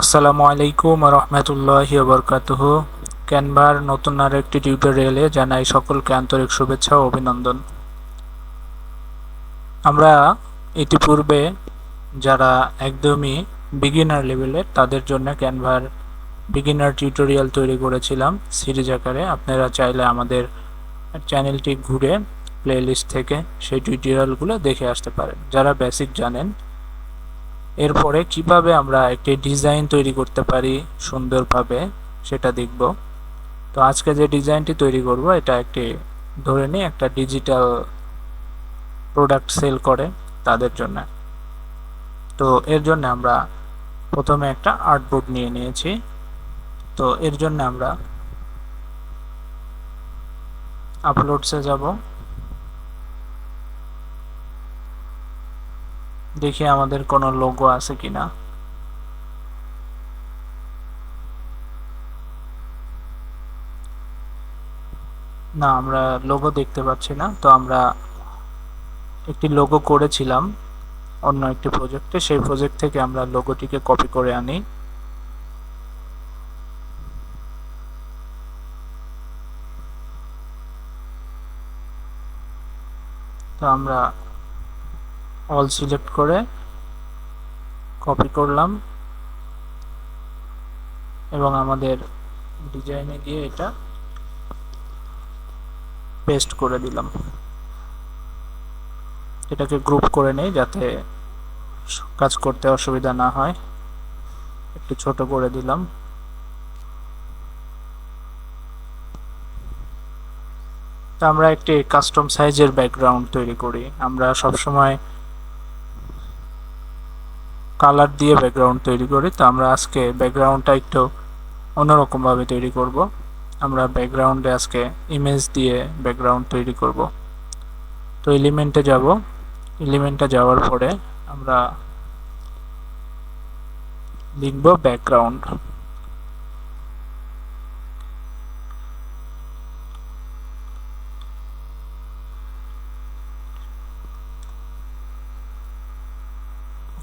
আসসালামু আলাইকুম রহমতুল্লাহি বরকাতুহ ক্যানভার নতুন আর একটি টিউটোরিয়ালে জানাই সকলকে আন্তরিক শুভেচ্ছা ও অভিনন্দন। আমরা ইতিপূর্বে যারা একদমই বিগিনার লেভেলের তাদের জন্য ক্যানভার বিগিনার টিউটোরিয়াল তৈরি করেছিলাম। সিরিজ আকারে আপনারা চাইলে আমাদের চ্যানেলটি ঘুরে প্লেলিস্ট থেকে সেই টিউটোরিয়ালগুলো দেখে আসতে পারেন। যারা বেসিক জানেন এরপরে কীভাবে আমরা একটি ডিজাইন তৈরি করতে পারি সুন্দরভাবে সেটা দেখব। তো আজকে যে ডিজাইনটি তৈরি করব, এটা একটি ধরে নিই একটা ডিজিটাল প্রোডাক্ট সেল করে তাদের জন্য। তো এর জন্য আমরা প্রথমে একটা আর্টবোর্ড নিয়ে নিয়েছি। তো এর জন্য আমরা আপলোডসে যাব। দেখি আমাদের কোনো লোগো আছে কিনা। না, আমরা লোগো দেখতে পাচ্ছি না, তো আমরা একটি লোগো করেছিলাম অন্য একটি প্রজেক্টে সেই প্রজেক্ট থেকে আমরা লোগোটিকে কপি করে আনি। তো আমরা অল সিলেক্ট করে কপি করলাম এবং আমাদের ডিজাইনে গিয়ে এটা পেস্ট করে দিলাম। এটাকে গ্রুপ করে নেই যাতে কাজ করতে অসুবিধা না হয়। একটু ছোট করে দিলাম। তো আমরা একটি কাস্টম সাইজের ব্যাকগ্রাউন্ড তৈরি করি। আমরা সব সময় কালার দিয়ে ব্যাকগ্রাউন্ড তৈরি করি। তো আমরা আজকে ব্যাকগ্রাউন্ডটা একটু অন্যরকমভাবে তৈরি করব। আমরা ব্যাকগ্রাউন্ডে আজকে ইমেজ দিয়ে ব্যাকগ্রাউন্ড তৈরি করব। তো এলিমেন্টে যাব। এলিমেন্টে যাওয়ার পরে আমরা লিখব ব্যাকগ্রাউন্ড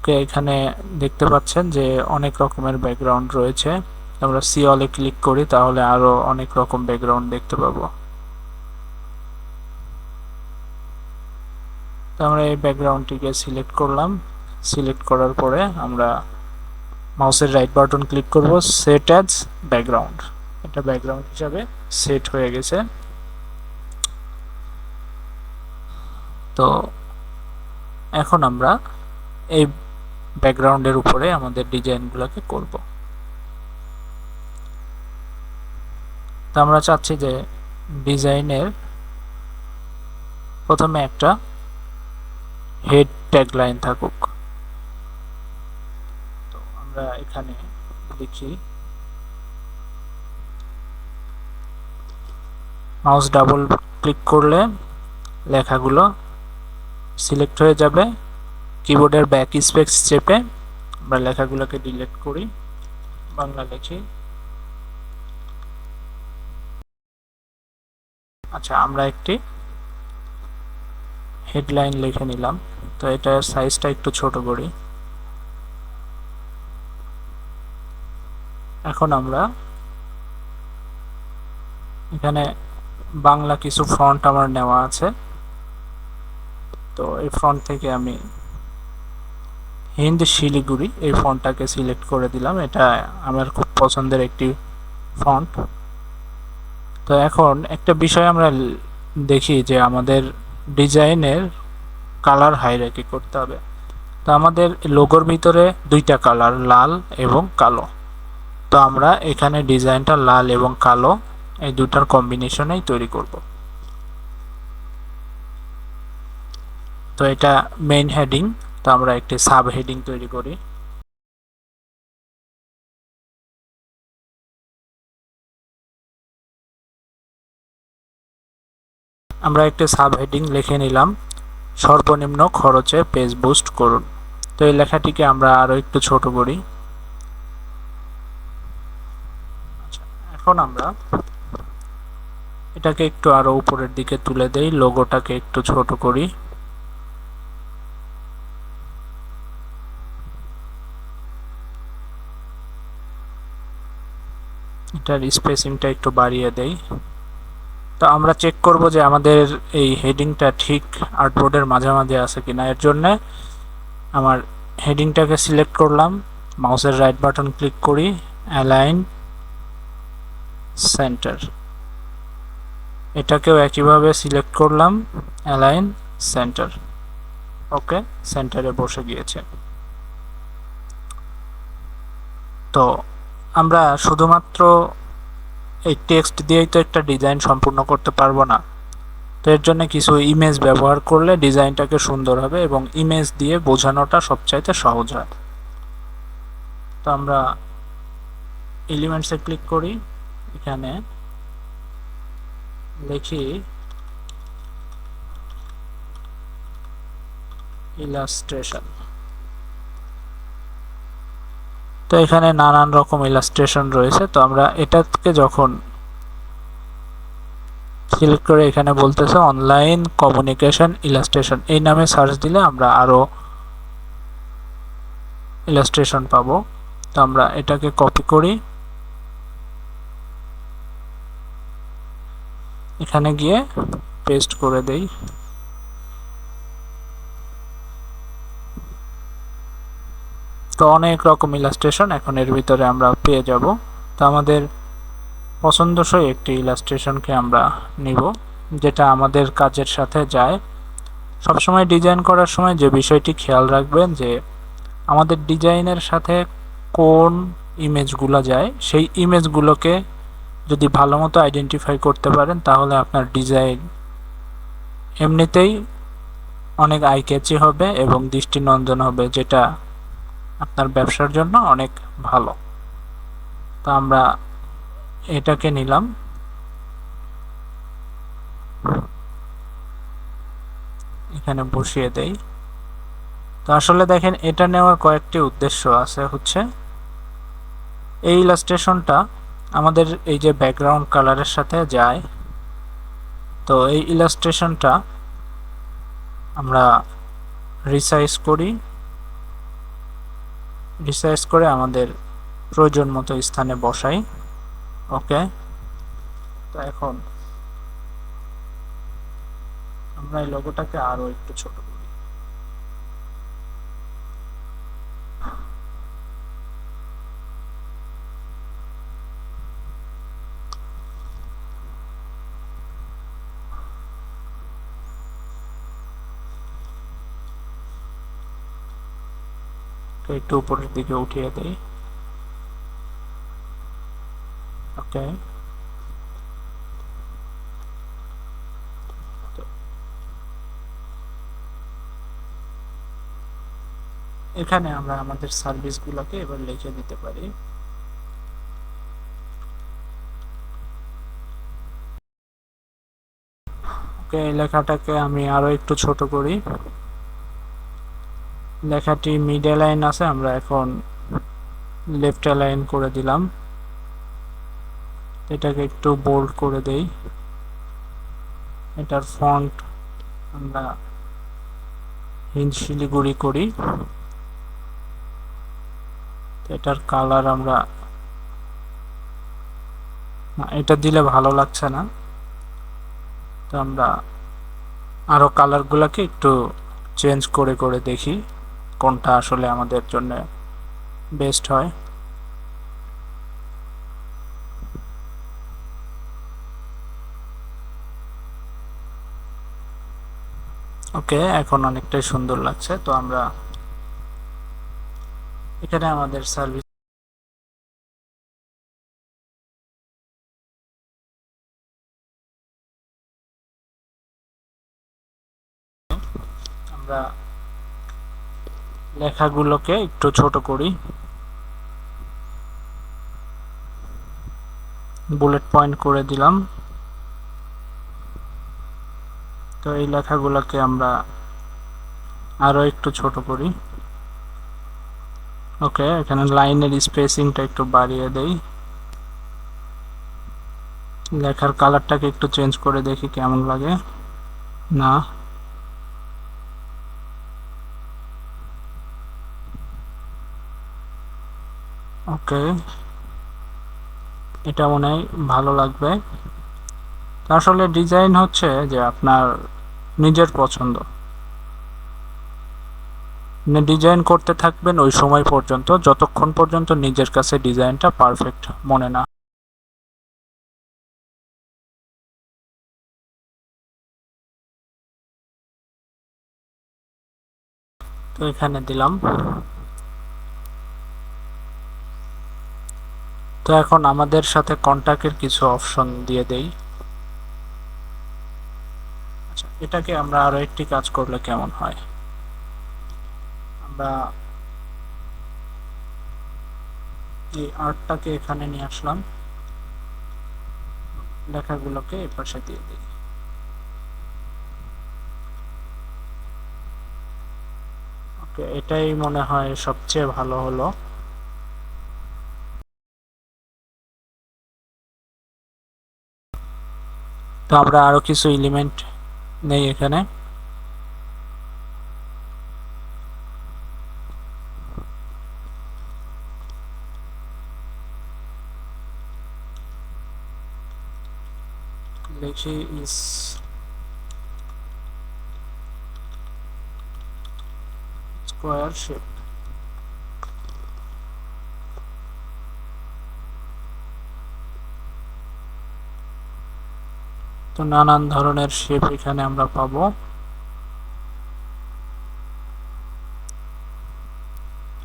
ওকে এখানে দেখতে পাচ্ছেন যে অনেক রকমের ব্যাকগ্রাউন্ড রয়েছে। আমরা সি অলে ক্লিক করি, তাহলে আরও অনেক রকম ব্যাকগ্রাউন্ড দেখতে পাবো। তো আমরা এই ব্যাকগ্রাউন্ডটিকে সিলেক্ট করলাম। সিলেক্ট করার পরে আমরা মাউসের রাইট বাটন ক্লিক করব সেট অ্যাজ ব্যাকগ্রাউন্ড এটা ব্যাকগ্রাউন্ড হিসাবে সেট হয়ে গেছে। তো এখন আমরা এই ব্যাকগ্রাউন্ডের উপরে আমাদের ডিজাইনগুলোকে করব। তো আমরা চাচ্ছি যে ডিজাইনের প্রথমে একটা হেড ট্যাগলাইন থাকুক। তো আমরা এখানে লিখি, মাউস ডাবল ক্লিক করলে লেখাগুলো সিলেক্ট হয়ে যাবে। কিবোর্ডের ব্যাক স্পেস চেপে আমরা লেখাগুলোকে ডিলিট করি, বাংলা লিখি। আচ্ছা আমরা একটি হেডলাইন লিখে নিলাম। তো এটার সাইজটা একটু ছোট করি। এখন আমরা এখানে বাংলা কিছু ফ্রন্ট আমার নেওয়া আছে। তো এই ফ্রন্ট থেকে আমি হিন্দ শিলিগুড়ি, এই ফন্টটাকে সিলেক্ট করে দিলাম। এটা আমার খুব পছন্দের একটি ফন্ট। তো এখন একটা বিষয় আমরা দেখি যে আমাদের ডিজাইনের কালার হাইরাকি করতে হবে। তো আমাদের লোগোর ভিতরে দুইটা কালার, লাল এবং কালো। তো আমরা এখানে ডিজাইনটা লাল এবং কালো, এই দুটার কম্বিনেশনেই তৈরি করব। তো এটা মেইন হেডিং তো আমরা একটি সাব হেডিং তৈরি করি। আমরা একটি সাব হেডিং লিখে নিলাম। সর্বনিম্ন খরচে পেজ বুস্ট করুন। তো এই লেখাটিকে আমরা আরও একটু ছোট করি। আচ্ছা, এখন আমরা এটাকে একটু আরও উপরের দিকে তুলে দেই লোগোটাকে একটু ছোট করি। এটার স্পেসিংটা একটু বাড়িয়ে দেই। তো আমরা চেক করব যে আমাদের এই হেডিংটা ঠিক আর্টবোর্ডের মাঝামাঝি আছে কিনা। এর জন্যে আমার হেডিংটাকে সিলেক্ট করলাম মাউসের রাইট বাটন ক্লিক করি অ্যালাইন সেন্টার এটাকেও একইভাবে সিলেক্ট করলাম অ্যালাইন সেন্টার ওকে সেন্টারে বসে গিয়েছে। তো আমরা শুধুমাত্র এই টেক্সট দিয়েই তো একটা ডিজাইন সম্পূর্ণ করতে পারব না। তো এর জন্য কিছু ইমেজ ব্যবহার করলে ডিজাইনটাকে সুন্দর হবে এবং ইমেজ দিয়ে বোঝানোটা সবচাইতে সহজ হয়। তো আমরা এলিমেন্টসে ক্লিক করি। এখানে লিখি ইলাস্ট্রেশন তো এখানে নানান রকম ইলাস্ট্রেশন রয়েছে। তো আমরা এটাকে যখন সিলেক্ট করে এখানে বলতেছে অনলাইন কমিউনিকেশন ইলাস্ট্রেশন এই নামে সার্চ দিলে আমরা আরও ইলাস্ট্রেশন পাবো। তো আমরা এটাকে কপি করি। এখানে গিয়ে পেস্ট করে দেই। তো অনেক রকম ইলাস্ট্রেশন এখন এর ভিতরে আমরা পেয়ে যাব। তো আমাদের পছন্দসই একটি ইলাস্ট্রেশনকে আমরা নিব, যেটা আমাদের কাজের সাথে যায়। সবসময় ডিজাইন করার সময় যে বিষয়টি খেয়াল রাখবেন যে আমাদের ডিজাইনের সাথে কোন ইমেজগুলো যায়, সেই ইমেজগুলোকে যদি ভালো মতো আইডেন্টিফাই করতে পারেন, তাহলে আপনার ডিজাইন এমনিতেই অনেক আই ক্যাচি হবে এবং দৃষ্টিনন্দন হবে, যেটা আপনার ব্যবসার জন্য অনেক ভালো। তো আমরা এটাকে নিলাম। এখানে বসিয়ে দেই। তো আসলে দেখেন, এটা নেওয়ার কয়েকটি উদ্দেশ্য আছে হচ্ছে, এই ইলাস্ট্রেশনটা আমাদের এই যে ব্যাকগ্রাউন্ড কালারের সাথে যায়। তো এই ইলাস্ট্রেশনটা আমরা রিসাইজ করি। রিসাইজ করে আমাদের প্রয়োজন মতো স্থানে বসাই। ওকে? তো এখন আমরা এই লোগোটাকে আরও একটু ছোট একটু উপরের দিকে উঠিয়ে দেই। ওকে। এখানে আমরা আমাদের সার্ভিসগুলোকে এবার লিখে দিতে পারি। ওকে, এই লেখাটাকে আমি আরও একটু ছোট করি। লেখাটি মিড লাইন আছে, আমরা এখন লেফট লাইন করে দিলাম। এটাকে একটু বোল্ড করে দেই। এটার ফন্ট আমরা হিন্দ শিলিগুড়ি করি এটার কালার আমরা এটা দিলে ভালো লাগছে না। তো আমরা আরও কালারগুলোকে একটু চেঞ্জ করে করে দেখি। কোনটা আসলে আমাদের জন্য বেস্ট হয়? ওকে এখন অনেকটাই সুন্দর লাগছে, তো আমরা এখানে আমাদের সার্ভিস লেখাগুলোকে একটু ছোট করি। বুলেট পয়েন্ট করে দিলাম। তো এই লেখাগুলোকে আমরা আরও একটু ছোট করি। ওকে, এখানে লাইনের স্পেসিংটা একটু বাড়িয়ে দেই। লেখার কালারটাকে একটু চেঞ্জ করে দেখি কেমন লাগে। না। ওকে এটা মনে হয় ভালো লাগবে। আসলে ডিজাইন হচ্ছে যে আপনার নিজের পছন্দ। ডিজাইন করতে থাকবেন ওই সময় পর্যন্ত, যতক্ষণ পর্যন্ত নিজের কাছে ডিজাইনটা পারফেক্ট মনে না তো এখানে দিলাম। তো এখন আমাদের সাথে কন্টাক্টের কিছু অপশন দিয়ে দেই। আচ্ছা এটাকে আমরা আরও একটি কাজ করলে কেমন হয়? আমরা এই আর্টটাকে এখানে নিয়ে আসলাম। লেখাগুলোকে এ পাশে দিয়ে দিই। এটাই মনে হয় সবচেয়ে ভালো হলো। তো আমরা আরও কিছু এলিমেন্ট নেই এখানে। লিখি ইস স্কোয়ার শেপ তো নানান ধরনের শেপ এখানে আমরা পাবো।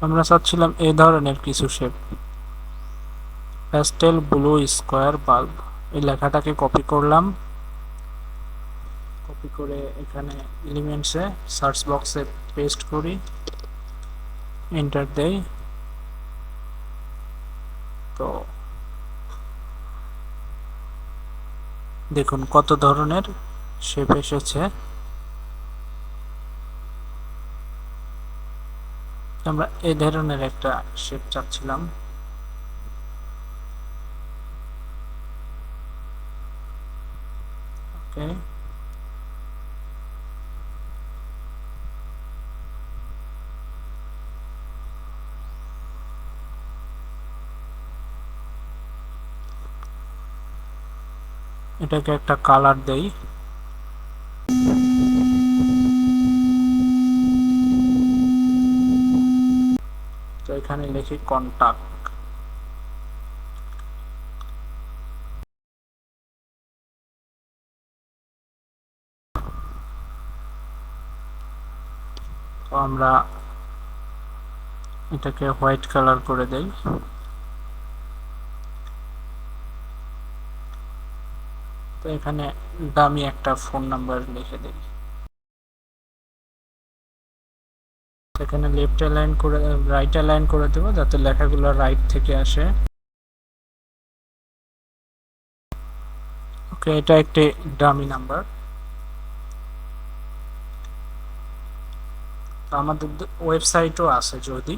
আমরা চাচ্ছিলাম এই ধরনের কিছু shape pastel blue square bulb এই লেখাটাকে কপি করলাম। কপি করে এখানে এলিমেন্টসে সার্চ বক্সে পেস্ট করি। এন্টার দেই। তো দেখুন কত ধরনের শেপ এসেছে। আমরা এই ধরনের একটা শেপ চাচ্ছিলাম। ওকে এটাকে একটা কালার দেই। তো এখানে লিখি কন্টাক্ট আমরা এটাকে হোয়াইট কালার করে দেই। এখানে দামি একটা ফোন নাম্বার লিখে দিই। এখানে লেফট অ্যালাইন করে রাইট অ্যালাইন করে দেবো, যাতে লেখাগুলো রাইট থেকে আসে। ওকে, এটা একটি ডামি নাম্বার আমাদের ওয়েবসাইটও আছে যদি,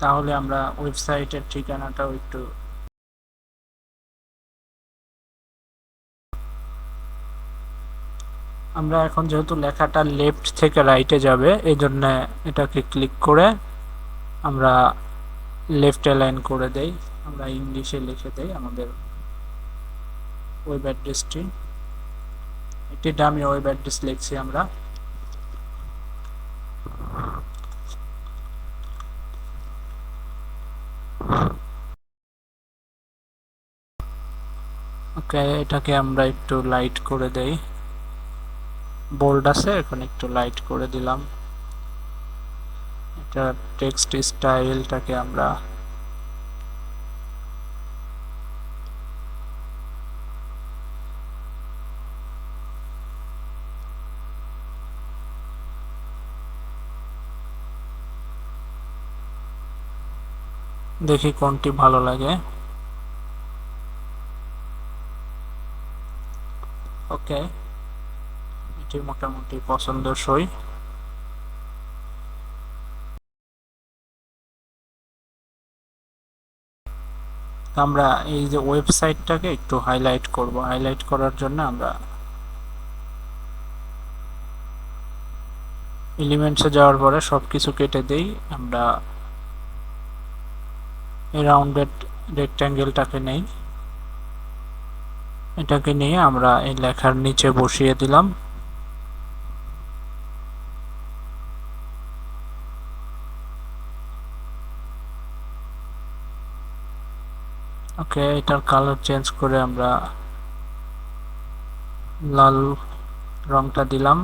তাহলে আমরা ওয়েবসাইটের ঠিকানাটাও একটু আমরা এখন যেহেতু লেখাটা লেফট থেকে রাইটে যাবে, এই জন্য এটাকে ক্লিক করে আমরা লেফট অ্যালাইন করে দেই। আমরা ইংলিশে লিখে দেই আমাদের ওয়েব অ্যাড্রেসটি একটি ডামি ওয়েব অ্যাড্রেস লিখছি আমরা। ওকে এটাকে আমরা একটু লাইট করে দেই। বোল্ড আছে, এখন একটু লাইট করে দিলাম। এটা টেক্সট স্টাইলটাকে আমরা দেখি কোনটি ভালো লাগে। ওকে এটি মোটামুটি পছন্দসই। আমরা এই যে ওয়েবসাইটটাকে একটু হাইলাইট করব। হাইলাইট করার জন্য আমরা এলিমেন্টসে যাওয়ার পরে সব কিছু কেটে দেই। আমরা রাউন্ডেড রেক্ট্যাঙ্গেলটাকে নেই। এটাকে নিয়ে আমরা এই লেখার নিচে বসিয়ে দিলাম। ওকে, এটার কালার চেঞ্জ করে আমরা লাল রংটা দিলাম।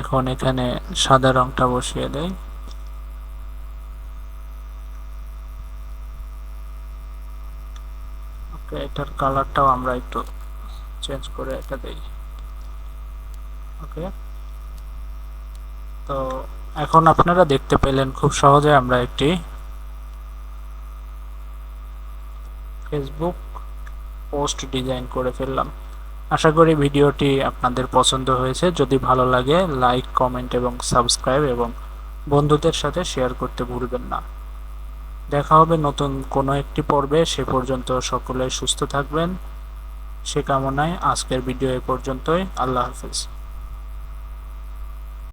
এখন এখানে সাদা রংটা বসিয়ে ওকে, এটার কালারটাও আমরা একটু চেঞ্জ করে এটা দেই। ওকে, তো এখন আপনারা দেখতে পেলেন খুব সহজে আমরা একটি ফেসবুক পোস্ট ডিজাইন করে ফেললাম। আশা করি ভিডিওটি আপনাদের পছন্দ হয়েছে। যদি ভালো লাগে, লাইক, কমেন্ট এবং সাবস্ক্রাইব এবং বন্ধুদের সাথে শেয়ার করতে ভুলবেন না। দেখা হবে নতুন কোনো একটি পর্বে। সে পর্যন্ত সকলে সুস্থ থাকবেন। সে কামনায় আজকের ভিডিও এ পর্যন্তই। আল্লাহ হাফিজ।